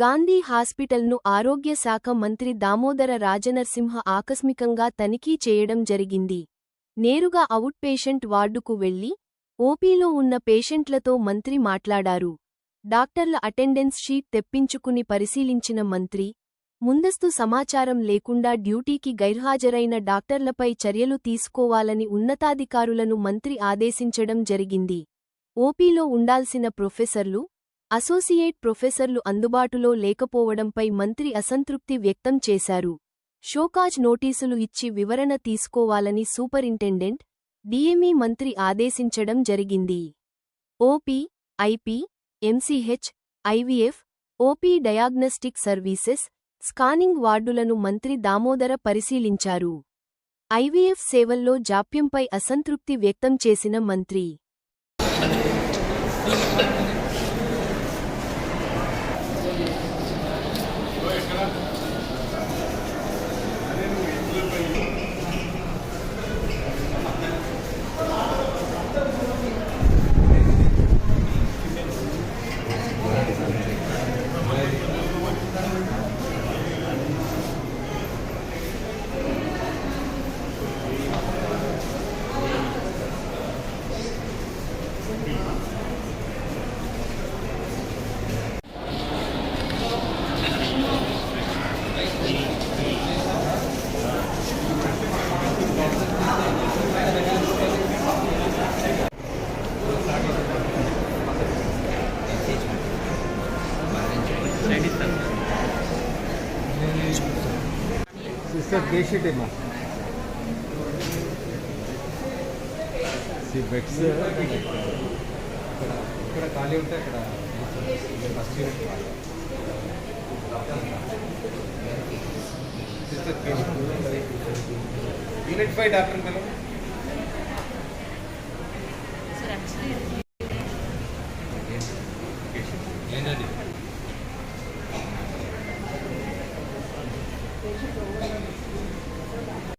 గాంధీ హాస్పిటల్ను ఆరోగ్య శాఖ మంత్రి దామోదర రాజనరసింహ ఆకస్మికంగా తనిఖీ చేయడం జరిగింది. నేరుగా అవుట్ పేషెంట్ వార్డుకు వెళ్ళి ఓపీలో ఉన్న పేషెంట్లతో మంత్రి మాట్లాడారు. డాక్టర్ల అటెండెన్స్ షీట్ తెప్పించుకుని పరిశీలించిన మంత్రి ముందస్తు సమాచారం లేకుండా డ్యూటీకి గైర్హాజరైన డాక్టర్లపై చర్యలు తీసుకోవాలని ఉన్నతాధికారులను మంత్రి ఆదేశించడం జరిగింది. ఓపీలో ఉండాల్సిన ప్రొఫెసర్లు అసోసియేట్ ప్రొఫెసర్లు అందుబాటులో లేకపోవడంపై మంత్రి అసంతృప్తి వ్యక్తం చేశారు. షోకాజ్ నోటీసులు ఇచ్చి వివరణ తీసుకోవాలని సూపరింటెండెంట్ డిఎంఈ మంత్రి ఆదేశించడం జరిగింది. OP IP MCH IVF OP diagnostic services scanning వార్డులను మంత్రి దామోదర పరిశీలించారు. ఐవీఎఫ్ సేవల్లో జాప్యంపై అసంతృప్తి వ్యక్తం చేసిన మంత్రి. సార్ బేషీట్ ఏమా బెడ్స్ ఇక్కడ ఖాళీ ఉంటే అక్కడ first unit unit five doctor కదా ఏంటండి?